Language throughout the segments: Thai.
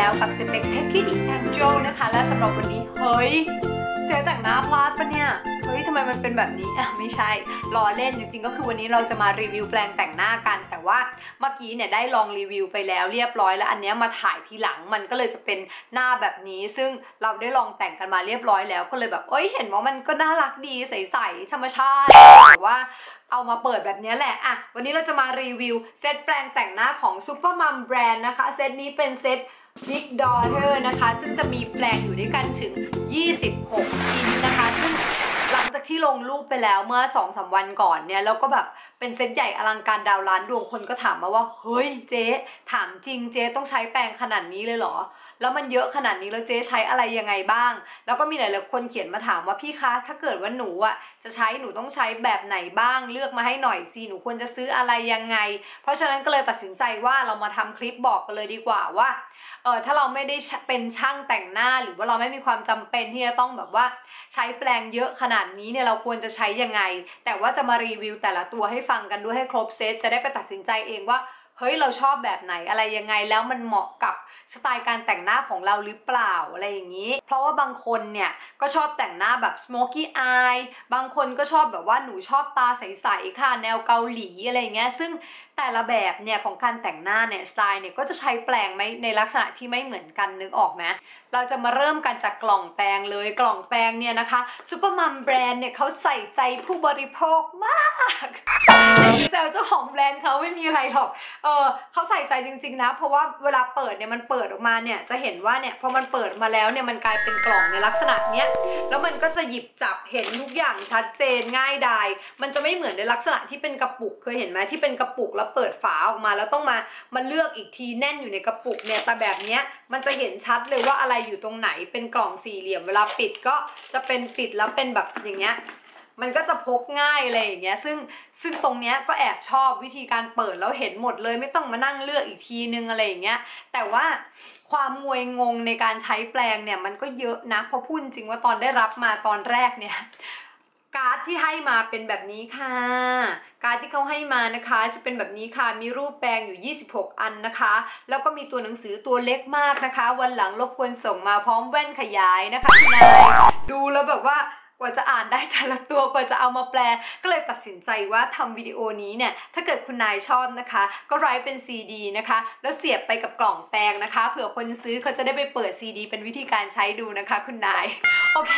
แล้วกับเจเป็กเพกกี้ดีแองเจลนะคะ และสำหรับวันนี้ เฮ้ย เจแต่งหน้าพลาดปะเนี่ย เฮ้ยทำไมมันเป็นแบบนี้อะไม่ใช่ล้อเล่นจริงๆ ก็คือวันนี้เราจะมารีวิวแปลงแต่งหน้ากัน แต่ว่าเมื่อกี้เนี่ยได้ลองรีวิวไปแล้วเรียบร้อย แล้วอันเนี้ยมาถ่ายทีหลังมันก็เลยจะเป็นหน้าแบบนี้ ซึ่งเราได้ลองแต่งกันมาเรียบร้อยแล้วก็เลยแบบเอ้ยเห็นว่ามันก็น่ารักดีใสๆธรรมชาติแต่ว่าเอามาเปิดแบบนี้แหละ อะ วันนี้เราจะมารีวิวเซตแปลงแต่งหน้าของ Super Mum Brand นะคะ เซตนี้เป็นเซต Big Daughter นะคะ ซึ่งจะมีแปลงอยู่ด้วยกันถึง 26 ชิ้นนะคะ ซึ่งหลังจากที่ลงรูปไปแล้วเมื่อ2อสวันก่อนเนี่ย แล้วก็แบบเป็นเซตใหญ่อลังการดาวล้านดวงคนก็ถามมาว่า เฮ้ยเจ๊ ถามจริงเจ๊ต้องใช้แปลงขนาดนี้เลยเหรอ แล้วมันเยอะขนาดนี้แล้วเจ๊ใช้อะไรยังไงบ้าง แล้วก็มีหลายๆคนเขียนมาถามว่าพี่คะ ถ้าเกิดว่าหนูอะจะใช้หนูต้องใช้แบบไหนบ้าง เลือกมาให้หน่อยสิหนูควรจะซื้ออะไรยังไง เพราะฉะนั้นก็เลยตัดสินใจว่าเรามาทำคลิปบอกกันเลยดีกว่าว่าเออถ้าเราไม่ได้เป็นช่างแต่งหน้าหรือว่าเราไม่มีความจำเป็นที่จะต้องแบบว่าใช้แปรงเยอะขนาดนี้เนี่ยเราควรจะใช้ยังไง แต่ว่าจะมารีวิวแต่ละตัวให้ฟังกันด้วยให้ครบเซตจะได้ไปตัดสินใจเองว่าเฮ้ยเราชอบแบบไหนอะไรยังไงแล้วมันเหมาะกับสไตล์การแต่งหน้าของเราหรือเปล่าอะไรอย่างนี้ เพราะว่าบางคนเนี่ยก็ชอบแต่งหน้าแบบ smoky eye บางคนก็ชอบแบบว่าหนูชอบตาใสๆค่ะแนวเกาหลีอะไรอย่างเงี้ยซึ่งแต่ละแบบเนี่ยของการแต่งหน้าเนี่ยสไตล์เนี่ยก็จะใช้แปลงไม่ในลักษณะที่ไม่เหมือนกันนึกออกไหมเราจะมาเริ่มกันจากกล่องแปรงเลยกล่องแปรงเนี่ยนะคะซูเปอร์มัมแบรนด์เนี่ยเขาใส่ใจผู้บริโภคมากอย่าไปแซวเจ้าของแบรนด์เขาไม่มีอะไรหรอกเออเขาใส่ใจจริงๆนะ เพราะว่าเวลาเปิดเนี่ยมันเปิดิดออกมาเนี่ยจะเห็นว่าเนี่ยพอมันเปิดมาแล้วเนี่ยมันกลายเป็นกล่องในลักษณะเนี้ยแล้วมันก็จะหยิบจับเห็นทุกอย่างชัดเจนง่ายดายมันจะไม่เหมือนในลักษณะที่เป็นกระปุกเคยเห็นไหมที่เป็นกระปุกแล้วเปิดฝาออกมา แล้วต้องมามาเลือกอีกทีแน่นอยู่ในกระปุกเนี่ยแต่แบบเนี้ยมันจะเห็นชัดเลยว่าอะไรอยู่ตรงไหนเป็นกล่องสี่เหลี่ยมเวลาปิดก็จะเป็นปิดแล้วเป็นแบบอย่างเงี้ย มันก็จะพกง่ายอะไรอย่างเงี้ยซึ่งซึ่งตรงเนี้ยก็แอบชอบวิธีการเปิดแล้วเห็นหมดเลย ไม่ต้องมานั่งเลือกอีกทีนึงอะไรอย่างเงี้ยแต่ว่าความงวยงงในการใช้แปลงเนี่ยมันก็เยอะนะเพราะพูดจริงว่าตอนได้รับมาตอนแรกเนี่ยการ์ดที่ให้มาเป็นแบบนี้ค่ะ การ์ดที่เขาให้มานะคะ จะเป็นแบบนี้ค่ะ มีรูปแปลงอยู่ 26 อันนะคะ แล้วก็มีตัวหนังสือตัวเล็กมากนะคะ วันหลังรบกวนส่งมาพร้อมแว่นขยายนะคะคุณนายดูแล้วแบบว่า กว่าจะอ่านได้แต่ละตัวกว่าจะเอามาแปล ก็เลยตัดสินใจว่าทำวิดีโอนี้เนี่ยถ้าเกิดคุณนายชอบนะคะ ก็ไรเป็นซีดีนะคะ แล้วเสียบไปกับกล่องแปลงนะคะ เผื่อคนซื้อเขาจะได้ไปเปิดซีดีเป็นวิธีการใช้ดูนะคะ คุณนาย โอเค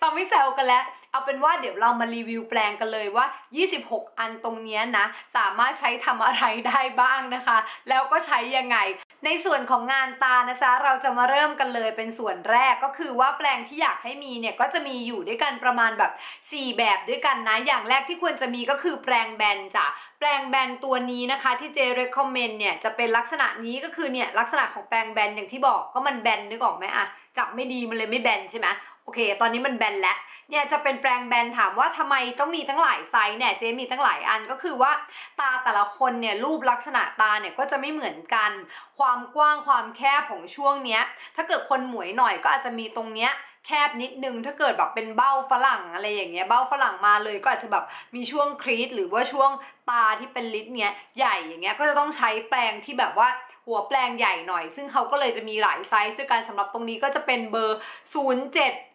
ตอนไม่แซวกันแล้วเอาเป็นว่าเดี๋ยวเรามารีวิวแปลงกันเลยว่า 26 อันตรงนี้นะ สามารถใช้ทำอะไรได้บ้างนะคะ แล้วก็ใช้ยังไง ในส่วนของงานตานะจ๊ะเราจะมาเริ่มกันเลยเป็นส่วนแรกก็คือว่าแปลงที่อยากให้มีเนี่ยก็จะมีอยู่ด้วยกันประมาณแบบ 4 แบบด้วยกันนะ อย่างแรกที่ควรจะมีก็คือแปลงแบนจ้ะแปลงแบนตัวนี้นะคะที่เจ recommend เนี่ยจะเป็นลักษณะนี้ก็คือเนี่ยลักษณะของแปลงแบนอย่างที่บอกก็มันแบนนึกออกไหมอะจับไม่ดีมันเลยไม่แบนใช่ไหมโอเค ตอนนี้มันแบนแล้ว เนี่ยจะเป็นแปลงแบนถามว่าทำไมต้องมีตั้งหลายไซส์เนี่ยเจมีตั้งหลายอันก็คือว่าตาแต่ละคนเนี่ยรูปลักษณะตาเนี่ยก็จะไม่เหมือนกัน ความกว้างความแคบของช่วงเนี้ยถ้าเกิดคนหมวยหน่อยก็อาจจะมีตรงเนี้ยแคบนิดนึงถ้าเกิดแบบเป็นเบ้าฝรั่งอะไรอย่างเงี้ยเบ้าฝรั่งมาเลยก็อาจจะแบบมีช่วงครีสหรือว่าช่วงตาที่เป็นลิดเนี้ยใหญ่อย่างเงี้ยก็จะต้องใช้แปลงที่แบบว่าหัวแปลงใหญ่หน่อย ซึ่งเขาก็เลยจะมีหลายไซส์ด้วยกันสำหรับตรงนี้ก็จะเป็นเบอร์ 07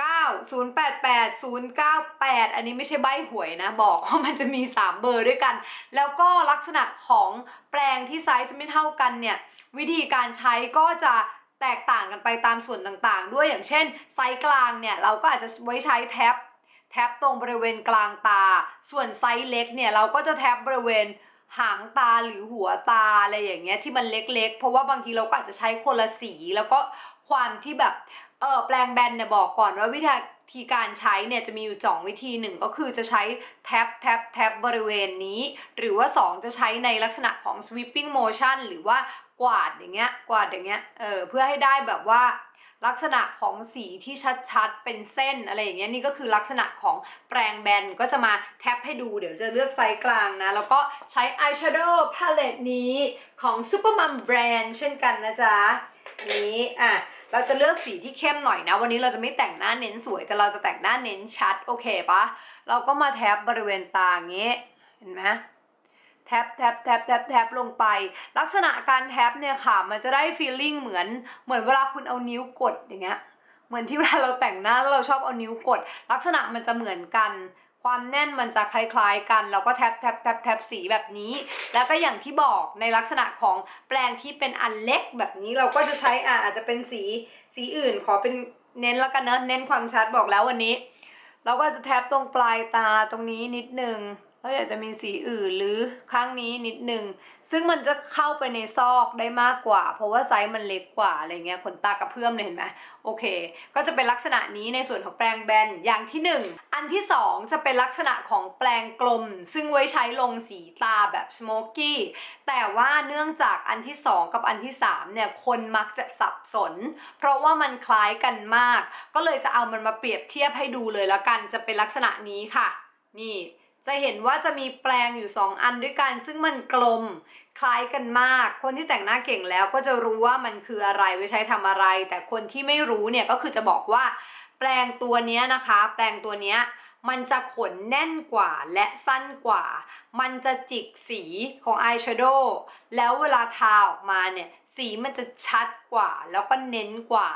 9 0 8 8 0 9 8 อันนี้ไม่ใช่ใบหวยนะ บอกว่ามันจะมี 3 เบอร์ด้วยกัน แล้วก็ลักษณะของแปลงที่ไซส์ไม่เท่ากันเนี่ย วิธีการใช้ก็จะแตกต่างกันไปตามส่วนต่างๆ ด้วยอย่างเช่น ไซส์กลางเนี่ย เราก็อาจจะไว้ใช้แท็บแท็บตรงบริเวณกลางตา ส่วนไซส์เล็กเนี่ย เราก็จะแท็บบริเวณหางตาหรือหัวตาอะไรอย่างเงี้ยที่มันเล็กๆ เพราะว่าบางทีเราก็อาจจะใช้คนละสีแล้วก็ความที่แบบ เออแปลงแบนเนี่ยบอกก่อนว่าวิธีการใช้เนี่ยจะมีอยู่ 2 วิธีหนึ่งก็คือจะใช้แท็บแท็บแท็บบริเวณนี้ หรือว่า 2 จะใช้ในลักษณะของ sweeping motion หรือว่ากวาดอย่างเงี้ยกวาดอย่างเงี้ยเออเพื่อให้ได้แบบว่าลักษณะของสีที่ชัดๆ เป็นเส้นอะไรอย่างเงี้ยนี่ก็คือลักษณะของแปรงแบนก็จะมาแท็บให้ดูเดี๋ยวจะเลือกไซส์กลางนะ แล้วก็ใช้อายแชโดว์พาเลตนี้ของ Supermum Brand เช่นกันนะจ๊ะ นี้อะ เราจะเลือกสีที่เข้มหน่อยนะ วันนี้เราจะไม่แต่งหน้าเน้นสวย แต่เราจะแต่งหน้าเน้นชัด โอเคปะเราก็มาแท็บบริเวณตาอย่างงี้ เห็นไหมแท็บแท็บแท็บแท็บแท็บลงไป ลักษณะการแท็บเนี่ยค่ะ มันจะได้ฟีลลิ่งเหมือนเหมือนเวลาคุณเอานิ้วกดอย่างเงี้ย เหมือนที่เวลาเราแต่งหน้าแล้วเราชอบเอานิ้วกด ลักษณะมันจะเหมือนกัน ความแน่นมันจะคล้ายๆกัน แล้วก็แท็บแทบแท็บแทบสีแบบนี้ แล้วก็อย่างที่บอกในลักษณะของแปลงที่เป็นอันเล็กแบบนี้เราก็จะใช้อ่าอาจจะเป็นสีสีอื่นขอเป็นเน้นแล้วกันเนอะเน้นความชัดบอกแล้ววันนี้ เราก็จะแท็บตรงปลายตาตรงนี้นิดนึง แล้วอยากจะมีสีอื่นหรือข้างนี้นิดนึง ซึ่งมันจะเข้าไปในซอกได้มากกว่า เพราะว่าไซส์มันเล็กกว่าอะไรเงี้ยขนตากระเพื่อมเลยเห็นไหมโอเค ก็จะเป็นลักษณะนี้ในส่วนของแปรงแบนอย่างที่หนึ่งอันที่สองจะเป็นลักษณะของแปรงกลม ซึ่งไว้ใช้ลงสีตาแบบสโมกกี้แต่ว่าเนื่องจากอันที่สองกับอันที่สามเนี่ยคนมักจะสับสน เพราะว่ามันคล้ายกันมาก ก็เลยจะเอามันมาเปรียบเทียบให้ดูเลยแล้วกันจะเป็นลักษณะนี้ค่ะ นี่ จะเห็นว่าจะมีแปลงอยู่ 2 อันด้วยกันซึ่งมันกลมคล้ายกันมาก คนที่แต่งหน้าเก่งแล้วก็จะรู้ว่ามันคืออะไรไว้ใช้ทำอะไร แต่คนที่ไม่รู้เนี่ยก็คือจะบอกว่า แปลงตัวนี้นะคะ แปลงตัวนี้มันจะขนแน่นกว่าและสั้นกว่า มันจะจิกสีของอายแชโดว์แล้วเวลาทาออกมาเนี่ยสีมันจะชัดกว่าแล้วก็เน้นกว่า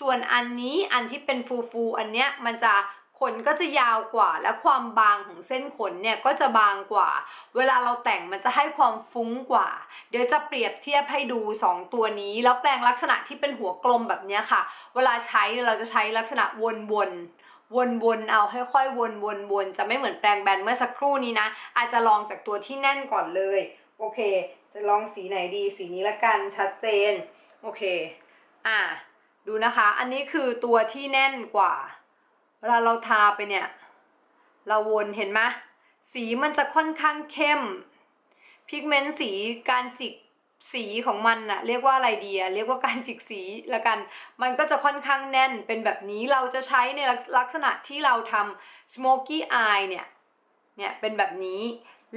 ส่วนอันนี้อันที่เป็นฟูฟูอันเนี้ยมันจะ ขนก็จะยาวกว่า และความบางของเส้นขนเนี่ยก็จะบางกว่า เวลาเราแต่งมันจะให้ความฟุ้งกว่า เดี๋ยวจะเปรียบเทียบให้ดู 2 ตัวนี้ แล้วแปลงลักษณะที่เป็นหัวกลมแบบเนี้ยค่ะ เวลาใช้เราจะใช้ลักษณะวนๆวนๆ เอาค่อยๆ วนๆจะไม่เหมือนแปลงแบนเมื่อสักครู่นี้นะ อาจจะลองจากตัวที่แน่นก่อนเลย โอเค จะลองสีไหนดี สีนี้ละกัน ชัดเจน โอเค อ่า ดูนะคะ อันนี้คือตัวที่แน่นกว่า เวลาเราทาไปเนี่ย เราวนเห็นไหมสีมันจะค่อนข้างเข้มพิกเมนต์สีการจิกสีของมันอะเรียกว่าอะไรดีอะเรียกว่าการจิกสีละกัน มันก็จะค่อนข้างแน่นเป็นแบบนี้เราจะใช้ในลักษณะที่เราทำ smoky eye เนี่ย เนี่ยเป็นแบบนี้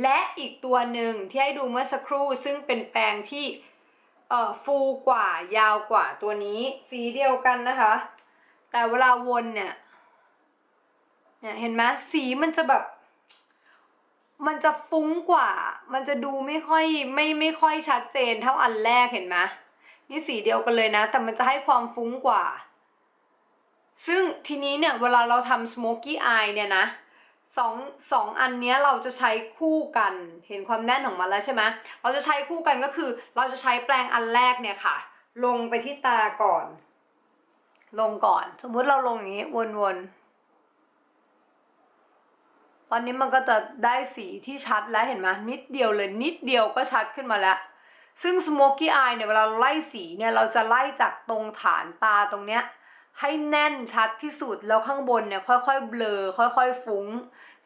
และอีกตัวหนึ่งที่ให้ดูเมื่อสักครู่ซึ่งเป็นแปรงที่เอ่อฟูกว่ายาวกว่าตัวนี้ สีเดียวกันนะคะ แต่เวลาวนเนี่ย เนี่ยเห็นไหมสีมันจะแบบ มันจะฟุ้งกว่า มันจะดูไม่ค่อยไม่ไม่ค่อยชัดเจนเท่าอันแรกเห็นไหมนี่สีเดียวกันเลยนะ แต่มันจะให้ความฟุ้งกว่า ซึ่งทีนี้เนี่ยเวลาเราทำ smoky eye เนี่ยนะสองสองอันเนี้ยเราจะใช้คู่กัน เห็นความแน่นของมันแล้วใช่ไหมเราจะใช้คู่กันก็คือ เราจะใช้แปรงอันแรกเนี่ยค่ะ ลงไปที่ตาก่อน ลงก่อน สมมุติเราลงอย่างนี้วนๆ ตอนนี้มันก็จะได้สีที่ชัดแล้วเห็นไหมนิดเดียวเลยนิดเดียวก็ชัดขึ้นมาแล้ว ซึ่ง smoky eye เนี่ยเวลาไล่สีเนี่ยเราจะไล่จากตรงฐานตาตรงเนี้ยให้แน่นชัดที่สุดแล้วข้างบนเนี่ยค่อยๆเบลอค่อยๆฟุ้ง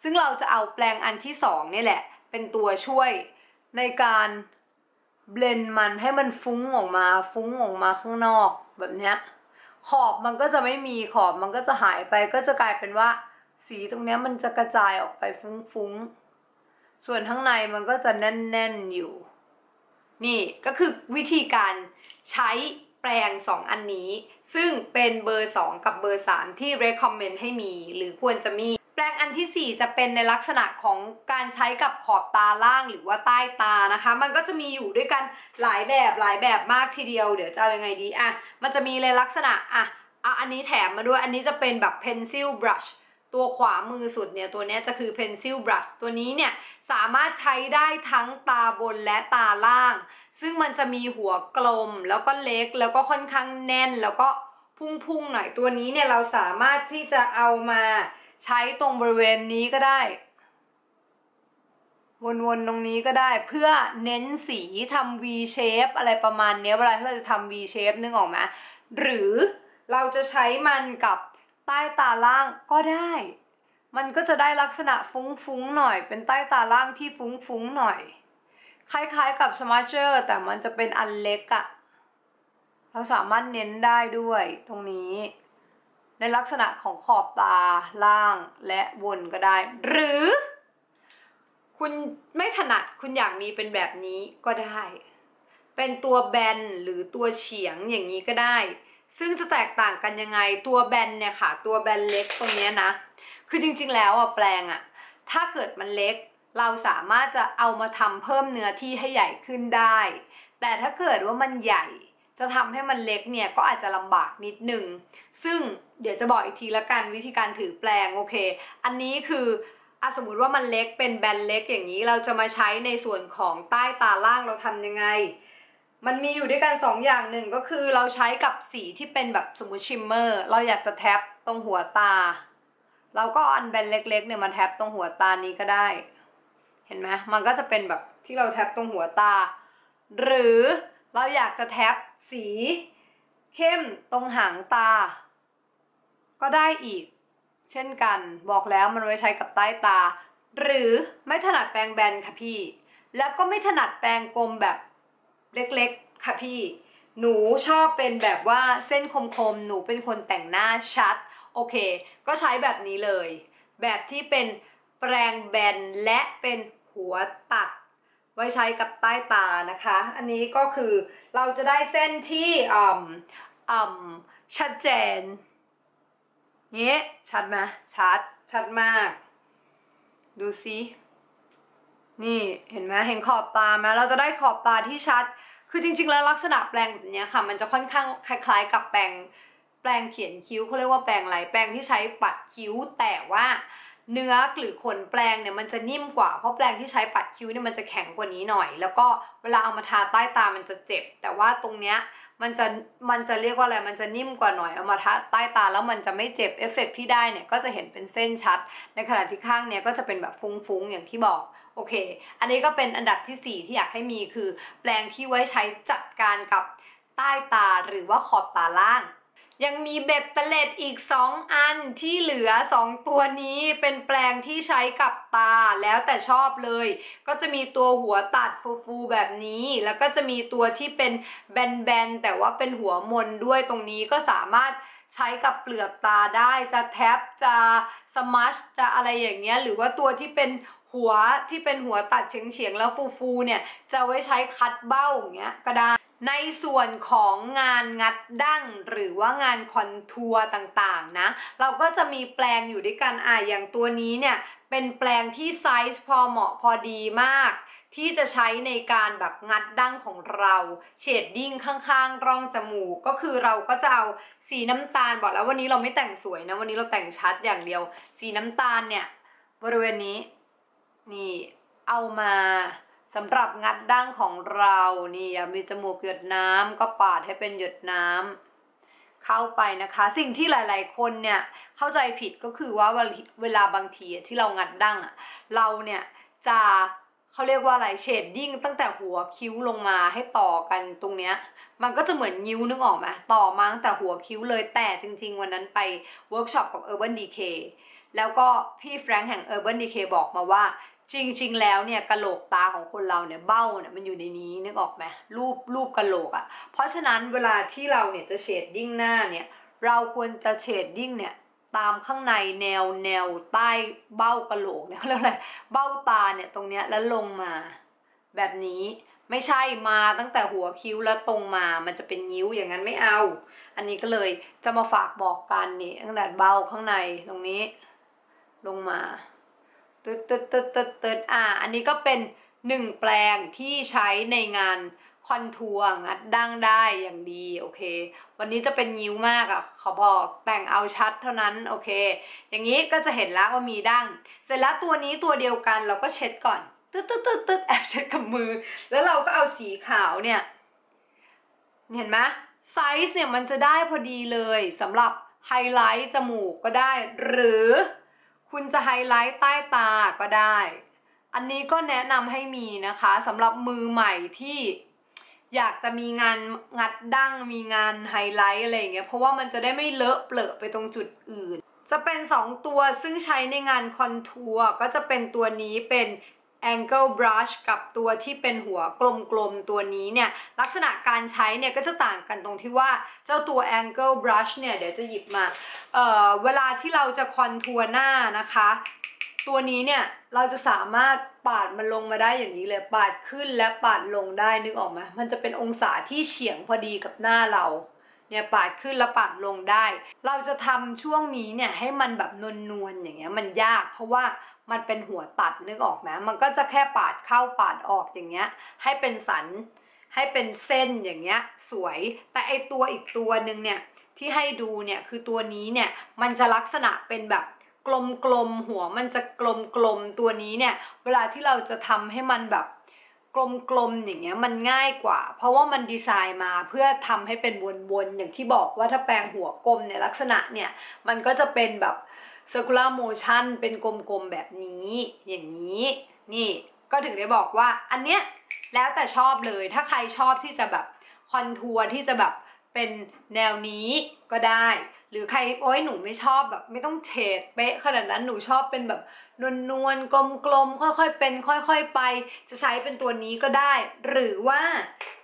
ซึ่งเราจะเอาแปรงอันที่สองนี่แหละ เป็นตัวช่วยในการเบลนมันให้มันฟุ้งออกมาฟุ้งออกมาข้างนอกแบบเนี้ยขอบมันก็จะไม่มีขอบมันก็จะหายไปก็จะกลายเป็นว่า สีตรงเนี้ยมันจะกระจายออกไปฟุ้งๆ ส่วนข้างในมันก็จะแน่นๆอยู่ นี่ก็คือวิธีการใช้แปรงสองอันนี้ ซึ่งเป็นเบอร์2กับเบอร์3ที่ recommend ให้มีหรือควรจะมี แปรงอันที่4จะเป็นในลักษณะของการใช้กับขอบตาล่างหรือว่าใต้ตานะคะ มันก็จะมีอยู่ด้วยกันหลายแบบหลายแบบมากทีเดียว เดี๋ยวจะเอายังไงดีอะมันจะมีในลักษณะอะอะอันนี้แถมมาด้วยอันนี้จะเป็นแบบ pencil brush ตัวขวามือสุดเนี่ย ตัวนี้จะคือ pencil brush ตัวนี้เนี่ย สามารถใช้ได้ทั้งตาบนและตาล่าง ซึ่งมันจะมีหัวกลม แล้วก็เล็กแล้วก็ค่อนข้างแน่น แล้วก็พุ่งๆหน่อยตัวนี้เนี่ย เราสามารถที่จะเอามาใช้ตรงบริเวณนี้ก็ได้ วนๆตรงนี้ก็ได้เพื่อเน้นสีทำ V shape อะไรประมาณนี้เวลาที่เราจะทำ V shape นึกออกไหมหรือเราจะใช้มันกับ ใต้ตาล่างก็ได้ มันก็จะได้ลักษณะฟุ้งๆหน่อย เป็นใต้ตาล่างที่ฟุ้งๆหน่อย คล้ายๆกับสมาร์เจอร์แต่มันจะเป็นอันเล็กอะเราสามารถเน้นได้ด้วยตรงนี้ ในลักษณะของขอบตาล่างและวนก็ได้ หรือ คุณไม่ถนัดคุณอยากมีเป็นแบบนี้ก็ได้ เป็นตัวแบนหรือตัวเฉียงอย่างนี้ก็ได้ ซึ่งจะแตกต่างกันยังไงตัวแบนเนี่ยค่ะ ตัวแบนเล็กตรงนี้นะ คือจริงๆแล้วอะแปลงอะ ถ้าเกิดมันเล็ก เราสามารถจะเอามาทำเพิ่มเนื้อที่ให้ใหญ่ขึ้นได้ แต่ถ้าเกิดว่ามันใหญ่จะทำให้มันเล็กเนี่ยก็อาจจะลำบากนิดนึง ซึ่งเดี๋ยวจะบอกอีกทีละกันวิธีการถือแปลงโอเค อันนี้คืออะสมมติว่ามันเล็กเป็นแบนเล็กอย่างนี้เราจะมาใช้ในส่วนของใต้ตาล่างเราทำยังไง มันมีอยู่ด้วยกันสองอย่างหนึ่งก็คือเราใช้กับสีที่เป็นแบบสมมติชิมเมอร์เราอยากจะแท็บตรงหัวตา เราก็อาอันแบนเล็กๆเนี่ยมาแท็บตรงหัวตานี้ก็ได้ เห็นไหมมันก็จะเป็นแบบที่เราแท็บตรงหัวตา หรือเราอยากจะแท็บสีเข้มตรงหางตา ก็ได้อีก เช่นกันบอกแล้วมันไว้ใช้กับใต้ตา หรือไม่ถนัดแปรงแบนค่ะพี่ แล้วก็ไม่ถนัดแปรงกลมแบบ เล็กๆ ค่ะพี่ หนูชอบเป็นแบบว่าเส้นคมๆ หนูเป็นคนแต่งหน้าชัด โอเค ก็ใช้แบบนี้เลย แบบที่เป็นแปรงแบนและเป็นหัวตัด ไว้ใช้กับใต้ตานะคะ อันนี้ก็คือเราจะได้เส้นที่อ่ำอ่ำชัดเจนงี้ชัดไหมชัด ชัดมาก ดูสินี่เห็นไหมเห็นขอบตาไหมเราจะได้ขอบตาที่ชัด คือจริง ๆ แล้วลักษณะแปลงแบบนี้ค่ะ มันจะค่อนข้างคล้าย ๆ กับแปรงแปรงเขียนคิ้วเขาเรียกว่าแปรงอะไรแปรงที่ใช้ปัดคิ้วแต่ว่าเนื้อหรือขนแปรงเนี่ยมันจะนิ่มกว่าเพราะแปรงที่ใช้ปัดคิ้วเนี่ยมันจะแข็งกว่านี้หน่อย แล้วก็เวลาเอามาทาใต้ตามันจะเจ็บ แต่ว่าตรงเนี้ยมันจะมันจะเรียกว่าอะไรมันจะนิ่มกว่าหน่อยเอามาทาใต้ตาแล้วมันจะไม่เจ็บเอฟเฟกที่ได้เนี่ยก็จะเห็นเป็นเส้นชัด ในขณะที่ข้างเนี้ยก็จะเป็นแบบฟุ้งๆอย่างที่บอก โอเค อันนี้ก็เป็นอันดับที่ 4 ที่อยากให้มีคือ แปลงที่ไว้ใช้จัดการกับใต้ตาหรือว่าขอบตาล่าง ยังมีเบ็ดเตล็ดอีก 2 อันที่เหลือ 2 ตัวนี้เป็นแปลงที่ใช้กับตาแล้วแต่ชอบเลย ก็จะมีตัวหัวตัดฟูๆแบบนี้ แล้วก็จะมีตัวที่เป็นแบนๆแต่ว่าเป็นหัวมนด้วยตรงนี้ก็สามารถใช้กับเปลือกตาได้จะแท็บจะสมัชจะอะไรอย่างเงี้ยหรือว่าตัวที่เป็น หัวที่เป็นหัวตัดเฉียงๆแล้วฟูๆเนี่ยจะไว้ใช้คัดเบ้าอย่างเงี้ยก็ได้ในส่วนของงานงัดดั้งหรือว่างานคอนทัวร์ต่างๆนะ เราก็จะมีแปลงอยู่ด้วยกันอะอย่างตัวนี้เนี่ย เป็นแปลงที่ไซส์พอเหมาะพอดีมาก ที่จะใช้ในการแบบงัดดั้งของเราเชดดิ้งข้างๆ ร่องจมูก ก็คือเราก็จะเอาสีน้ำตาลบอกแล้ววันนี้เราไม่แต่งสวยนะ วันนี้เราแต่งชัดอย่างเดียว สีน้ำตาลเนี่ย บริเวณนี้ นี่เอามาสำหรับงัดดั้งของเรานี่อยามีจมูกหยดน้ำก็ปาดให้เป็นหยดน้ำเข้าไปนะคะ สิ่งที่หลาย ๆ คนเนี่ยเข้าใจผิดก็คือว่าเวลาบางทีที่เรางัดดั้งอะเราเนี่ยจะเขาเรียกว่าอะไรเชดดิ้งตั้งแต่หัวคิ้วลงมาให้ต่อกันตรงเนี้ย มันก็จะเหมือนนิ้วนึกออกไหมต่อมาตั้งแต่หัวคิ้วเลยแต่จริง ๆ วันนั้นไปเวิร์กช็อปกับ Urban Decay แล้วก็พี่แฟรงค์แห่ง Urban Decay บอกมาว่า จริง ๆ แล้วเนี่ยกะโหลกตาของคนเราเนี่ยเบ้าเนี่ยมันอยู่ในนี้นึกออกไหมรูปรูปกะโหลกอะ่ะ เพราะฉะนั้นเวลาที่เราเนี่ยจะเชดดิ้งหน้าเนี่ย เราควรจะเชดดิ้งเนี่ยตามข้างในแนวแนวใต้เบ้ากะโหลกเนี่ยเรียกอะไรเบ้าตาเนี่ยตรงเนี้ยแล้วลงมา แบบนี้ไม่ใช่มาตั้งแต่หัวคิ้วแล้วตรงมา มันจะเป็นนิ้วอย่างนั้นไม่เอา อันนี้ก็เลยจะมาฝากบอกกันนี่ตั้งแต่เบ้าข้างในตรงนี้ ลงมา ตึ๊ดตึ๊ดตึ๊ดตึ๊ดตึ๊ดอ่า อันนี้ก็เป็นหนึ่งแปลงที่ใช้ในงานคอนทัวร์งัดดั้งได้อย่างดีโอเค วันนี้จะเป็นยิ้วมากอะ่ะขอบอกแต่งเอาชัดเท่านั้นโอเค อย่างนี้ก็จะเห็นแล้วว่ามีดั้ง เสร็จแล้วตัวนี้ตัวเดียวกันเราก็เช็ดก่อนตึ๊ดตึ๊ดตึ๊ดตึ๊ดแอบเช็ดกับมือ แล้วเราก็เอาสีขาวเนี่ยเห็นไหมไซส์เนี่ยมันจะได้พอดีเลยสำหรับไฮไลท์จมูกก็ได้หรือ คุณจะไฮไลท์ใต้ตาก็ได้ อันนี้ก็แนะนำให้มีนะคะสำหรับมือใหม่ที่อยากจะมีงานงัดดั้งมีงานไฮไลท์อะไรอย่างเงี้ยเพราะว่ามันจะได้ไม่เลอะเปลอะไปตรงจุดอื่น จะเป็น 2 ตัวซึ่งใช้ในงานคอนทัวร์ก็จะเป็นตัวนี้เป็น angle brush กับตัวที่เป็นหัวกลมๆตัวนี้เนี่ย ลักษณะการใช้เนี่ยก็จะต่างกันตรงที่ว่าเจ้าตัว angle brush เนี่ย เดี๋ยวจะหยิบมา เอ่อเวลาที่เราจะคอนทัวร์หน้านะคะ ตัวนี้เนี่ยเราจะสามารถปาดมันลงมาได้อย่างนี้เลยปาดขึ้นและปาดลงได้นึกออกไหมมันจะเป็นองศาที่เฉียงพอดีกับหน้าเราเนี่ยปาดขึ้นแล้วปาดลงได้ เราจะทำช่วงนี้เนี่ยให้มันแบบนวลๆอย่างเงี้ยมันยากเพราะว่ามันเป็นหัวตัดนึกออกไหมมันก็จะแค่ปาดเข้าปาดออกอย่างเงี้ย ให้เป็นสันให้เป็นเส้นอย่างเงี้ย สวยแต่ไอตัวอีกตัวหนึ่งเนี่ย ที่ให้ดูเนี่ยคือตัวนี้เนี่ยมันจะลักษณะเป็นแบบกลมๆหัวมันจะกลมๆตัวนี้เนี่ยเวลาที่เราจะทำให้มันแบบกลมๆอย่างเงี้ยมันง่ายกว่า เพราะว่ามันดีไซน์มาเพื่อทำให้เป็นวนๆอย่างที่บอกว่าถ้าแปลงหัวกลมเนี่ยลักษณะเนี่ยมันก็จะเป็นแบบ circular motion เป็นกลมๆแบบนี้อย่างนี้ นี่ก็ถึงได้บอกว่าอันเนี้ยแล้วแต่ชอบเลยถ้าใครชอบที่จะแบบคอนทัวร์ที่จะแบบ เป็นแนวนี้ก็ได้ หรือใครโอ้ยหนูไม่ชอบแบบ ไม่ต้องเฉดเป๊ะขนาดนั้นหนูชอบเป็นแบบนวลนวลกลมกลมๆค่อยๆเป็น ค่อย ๆ ไป จะใช้เป็นตัวนี้ก็ได้ หรือว่า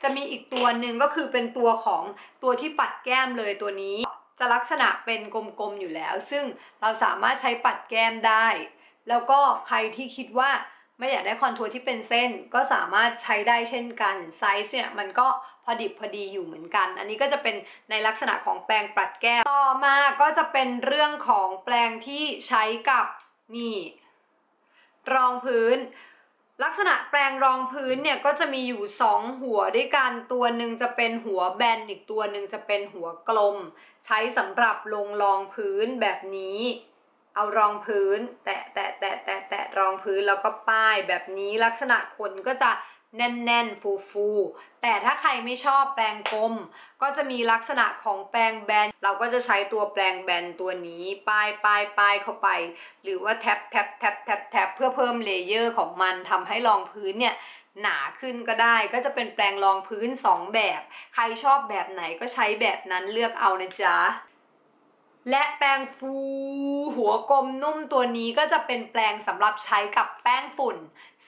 จะมีอีกตัวหนึ่งก็คือเป็นตัวของตัวที่ปัดแก้มเลยตัวนี้ จะลักษณะเป็นกลมๆอยู่แล้ว ซึ่งเราสามารถใช้ปัดแก้มได้ แล้วก็ใครที่คิดว่า ไม่อยากได้คอนทัวร์ที่เป็นเส้นก็สามารถใช้ได้เช่นกันไซส์เนี่ยมันก็พอดิบพอดีอยู่เหมือนกัน อันนี้ก็จะเป็นในลักษณะของแปรงปรัดแก้มต่อมาก็จะเป็นเรื่องของแปรงที่ใช้กับนี่ รองพื้น ลักษณะแปรงรองพื้นเนี่ยก็จะมีอยู่ 2 หัวด้วยกันตัวหนึ่งจะเป็นหัวแบนอีกตัวหนึ่งจะเป็นหัวกลม ใช้สำหรับลงรองพื้นแบบนี้ เอารองพื้น แตะแตะแตะแตะแตะรองพื้นแล้วก็ป้ายแบบนี้ลักษณะขนก็จะแน่นๆ ฟูๆ แต่ถ้าใครไม่ชอบแปรงกลม ก็จะมีลักษณะของแปรงแบน เราก็จะใช้ตัวแปรงแบนตัวนี้ป้ายป้ายป้ายเข้าไป หรือว่าแท็บแท็บแท็บแท็บแท็บเพื่อเพิ่มเลเยอร์ของมันทำให้รองพื้นเนี่ยหนาขึ้นก็ได้ก็จะเป็นแปรงรองพื้น 2 แบบ ใครชอบแบบไหนก็ใช้แบบนั้นเลือกเอานะจ๊ะ และแปรงฟูหัวกลมนุ่มตัวนี้ก็จะเป็นแปรงสำหรับใช้กับแป้งฝุ่น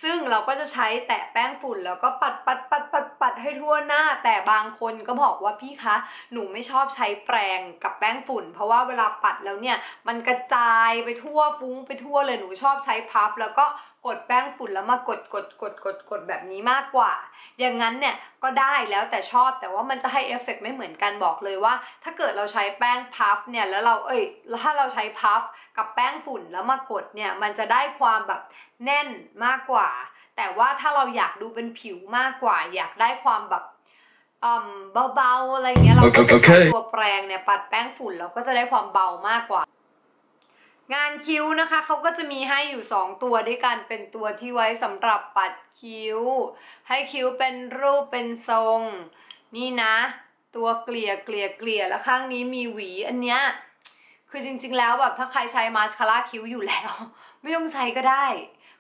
ซึ่งเราก็จะใช้แตะแป้งฝุ่น แล้วก็ปัดปัดปัดปัดปัดให้ทั่วหน้า แต่บางคนก็บอกว่าพี่คะ หนูไม่ชอบใช้แปรงกับแป้งฝุ่น เพราะว่าเวลาปัดแล้วเนี่ย มันกระจายไปทั่วฟุ้งไปทั่วเลยหนูชอบใช้พับแล้วก็ กดแป้งฝุ่นแล้วมากดกดกดกดกดแบบนี้มากกว่า อย่างนั้นเนี่ยก็ได้แล้วแต่ชอบแต่ว่ามันจะให้เอฟเฟกต์ไม่เหมือนกันบอกเลยว่า ถ้าเกิดเราใช้แป้งพับเนี่ยแล้วเราเอ้ยถ้าเราใช้พับกับแป้งฝุ่นแล้วมากดเนี่ยมันจะได้ความแบบแน่นมากกว่า แต่ว่าถ้าเราอยากดูเป็นผิวมากกว่า อยากได้ความแบบอืมเบาๆอะไรเงี้ยเราก็จะใช้ตัวแปรงเนี่ยปัดแป้งฝุ่นเราก็จะได้ความเบามากกว่า งานคิ้วนะคะเขาก็จะมีให้อยู่ 2 ตัวด้วยกันเป็นตัวที่ไว้สำหรับปัดคิ้ว ให้คิ้วเป็นรูปเป็นทรง นี่นะ ตัวเกลี่ยเกลี่ยเกลี่ยแล้วข้างนี้มีหวีอันเนี้ยคือจริง ๆ แล้วแบบถ้าใครใช้มาสคาร่าคิ้วอยู่แล้ว ไม่ต้องใช้ก็ได้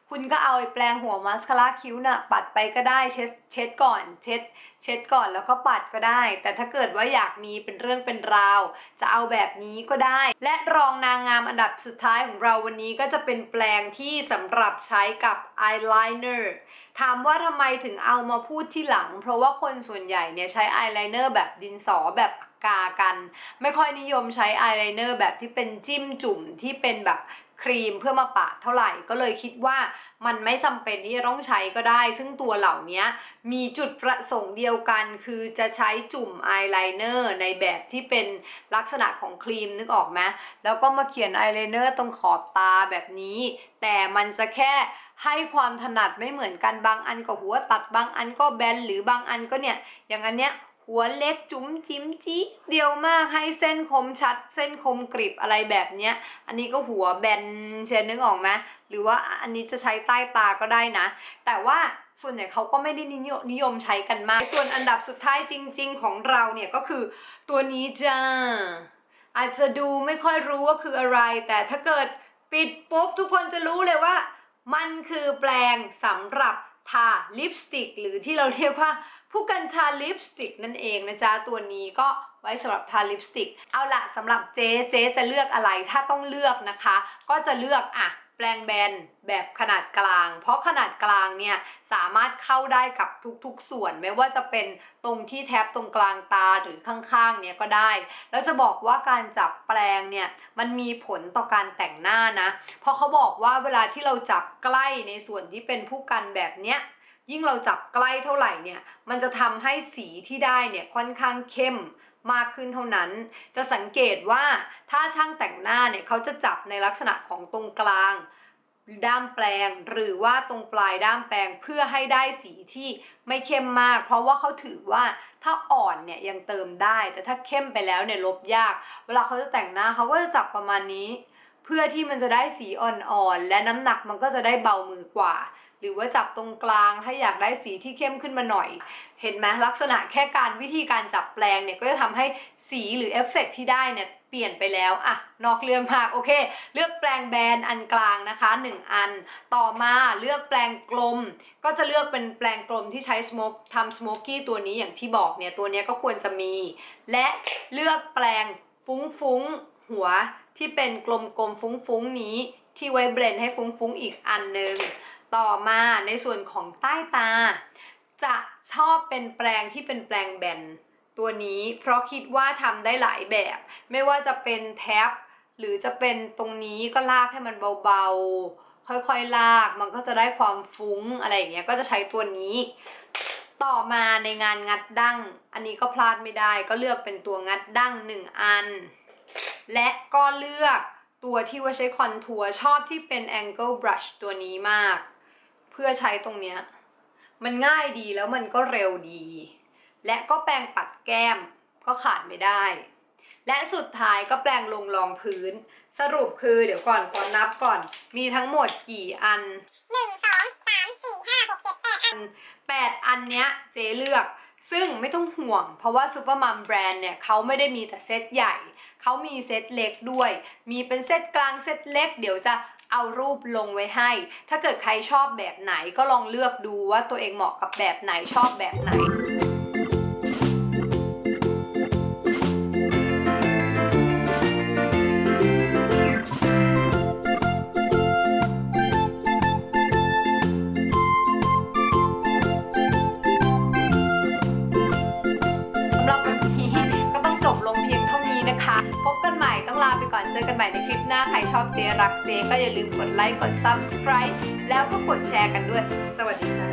คุณก็เอาไอ้แปรงหัวมาสคาร่าคิ้วน่ะปัดไปก็ได้เช็ดเช็ดก่อน เช็ด เช็ดก่อนแล้วก็ปัดก็ได้ แต่ถ้าเกิดว่าอยากมีเป็นเรื่องเป็นราว จะเอาแบบนี้ก็ได้ และรองนางงามอันดับสุดท้ายของเราวันนี้ก็จะเป็นแปรงที่สำหรับใช้กับอายไลเนอร์ถามว่าทำไมถึงเอามาพูดที่หลัง เพราะว่าคนส่วนใหญ่เนี่ยใช้อายไลเนอร์แบบดินสอแบบกากัน ไม่ค่อยนิยมใช้อายไลเนอร์แบบที่เป็นจิ้มจุ่มที่เป็นแบบ ครีมเพื่อมาปะเท่าไหร่ก็เลยคิดว่ามันไม่จำเป็นที่จะต้องใช้ก็ได้ ซึ่งตัวเหล่านี้มีจุดประสงค์เดียวกัน คือจะใช้จุ่มอายไลเนอร์ในแบบที่เป็นลักษณะของครีมนึกออกไหมแล้วก็มาเขียนอายไลเนอร์ตรงขอบตาแบบนี้ แต่มันจะแค่ให้ความถนัดไม่เหมือนกันบางอันก็หัวตัดบางอันก็แบนหรือบางอันก็เนี่ยอย่างอันเนี้ย หัวเล็กจุ๋มจิ้มจี้เดียวมากให้เส้นคมชัด เส้นคมกริบอะไรแบบเนี้ย อันนี้ก็หัวแบนเชนนึกออกไหมหรือว่าอันนี้จะใช้ใต้ตาก็ได้นะ แต่ว่าส่วนใหญ่เขาก็ไม่ได้นิยมใช้กันมาก ส่วนอันดับสุดท้ายจริง ๆ ของเราเนี่ยก็คือตัวนี้จ้าอาจจะดูไม่ค่อยรู้ว่าคืออะไร แต่ถ้าเกิดปิดปุ๊บทุกคนจะรู้เลยว่า มันคือแปรงสำหรับทาลิปสติก หรือที่เราเรียกว่า ผู้กันทาลิปสติกนั่นเองนะจ๊ะตัวนี้ก็ไว้สำหรับทาลิปสติก เอาละสำหรับเจ๊เจ๊จะเลือกอะไรถ้าต้องเลือกนะคะ ก็จะเลือกอะแปรงแบนแบบขนาดกลาง เพราะขนาดกลางเนี่ยสามารถเข้าได้กับทุกๆส่วน ไม่ว่าจะเป็นตรงที่แทบตรงกลางตาหรือข้างๆเนี่ยก็ได้ แล้วจะบอกว่าการจับแปรงเนี่ยมันมีผลต่อการแต่งหน้านะ เพราะเขาบอกว่าเวลาที่เราจับใกล้ในส่วนที่เป็นผู้กันแบบเนี้ย ยิ่งเราจับใกล้เท่าไหร่เนี่ย มันจะทำให้สีที่ได้เนี่ยค่อนข้างเข้มมากขึ้นเท่านั้น จะสังเกตว่าถ้าช่างแต่งหน้าเนี่ยเขาจะจับในลักษณะของตรงกลางด้ามแปลงหรือว่าตรงปลายด้ามแปลงเพื่อให้ได้สีที่ไม่เข้มมาก เพราะว่าเขาถือว่าถ้าอ่อนเนี่ยยังเติมได้ แต่ถ้าเข้มไปแล้วเนี่ยลบยาก เวลาเขาจะแต่งหน้าเขาก็จะจับประมาณนี้ เพื่อที่มันจะได้สีอ่อนๆและน้ำหนักมันก็จะได้เบามือกว่า หรือว่าจับตรงกลางถ้าอยากได้สีที่เข้มขึ้นมาหน่อย เห็นไหมลักษณะแค่การวิธีการจับแปลงเนี่ยก็จะทำให้สีหรือเอฟเฟกต์ที่ได้เนี่ยเปลี่ยนไปแล้วอะนอกเรื่องมากโอเค เลือกแปลงแบนอันกลางนะคะ 1 อัน ต่อมาเลือกแปลงกลม ก็จะเลือกเป็นแปลงกลมที่ใช้สโมกทำสโมกี้ตัวนี้อย่างที่บอกเนี่ยตัวนี้ก็ควรจะมี และเลือกแปลงฟุ้งๆหัวที่เป็นกลมๆฟุ้งๆนี้ที่ไว้เบลนด์ให้ฟุ้งๆอีกอันหนึ่ง ต่อมาในส่วนของใต้ตา จะชอบเป็นแปลงที่เป็นแปลงแบนตัวนี้เพราะคิดว่าทำได้หลายแบบ ไม่ว่าจะเป็นแท็บหรือจะเป็นตรงนี้ก็ลากให้มันเบาๆ ค่อยๆลากมันก็จะได้ความฟุ้งอะไรอย่างเงี้ยก็จะใช้ตัวนี้ ต่อมาในงานงัดดั้ง อันนี้ก็พลาดไม่ได้ก็เลือกเป็นตัวงัดดั้งหนึ่งอัน และก็เลือกตัวที่ว่าใช้คอนทัวร์ชอบที่เป็น angle brush ตัวนี้มาก พื่อใช้ตรงเนี้ยมันง่ายดีแล้วมันก็เร็วดี และก็แปรงปัดแก้มก็ขาดไม่ได้ และสุดท้ายก็แปรงลงรองพื้น สรุปคือเดี๋ยวก่อนขอนับก่อน มีทั้งหมดกี่อันหนึ่งสองสามสี่ห้าหกเจ็ดแปดอันแปดอันเนี้ยเจเลือกซึ่งไม่ต้องห่วง เพราะว่าซูเปอร์มัมแบรนด์เนี่ยเขาไม่ได้มีแต่เซตใหญ่ เขามีเซตเล็กด้วย มีเป็นเซตกลางเซตเล็ก เดี๋ยวจะ เอารูปลงไว้ให้ ถ้าเกิดใครชอบแบบไหนก็ลองเลือกดูว่าตัวเองเหมาะกับแบบไหนชอบแบบไหน อนเจอกันใหม่ในคลิปหน้า ใครชอบเจรักเจก็อย่าลืมกดไลค์ กด subscribe แล้วก็กดแชร์กันด้วย สวัสดีค่ะ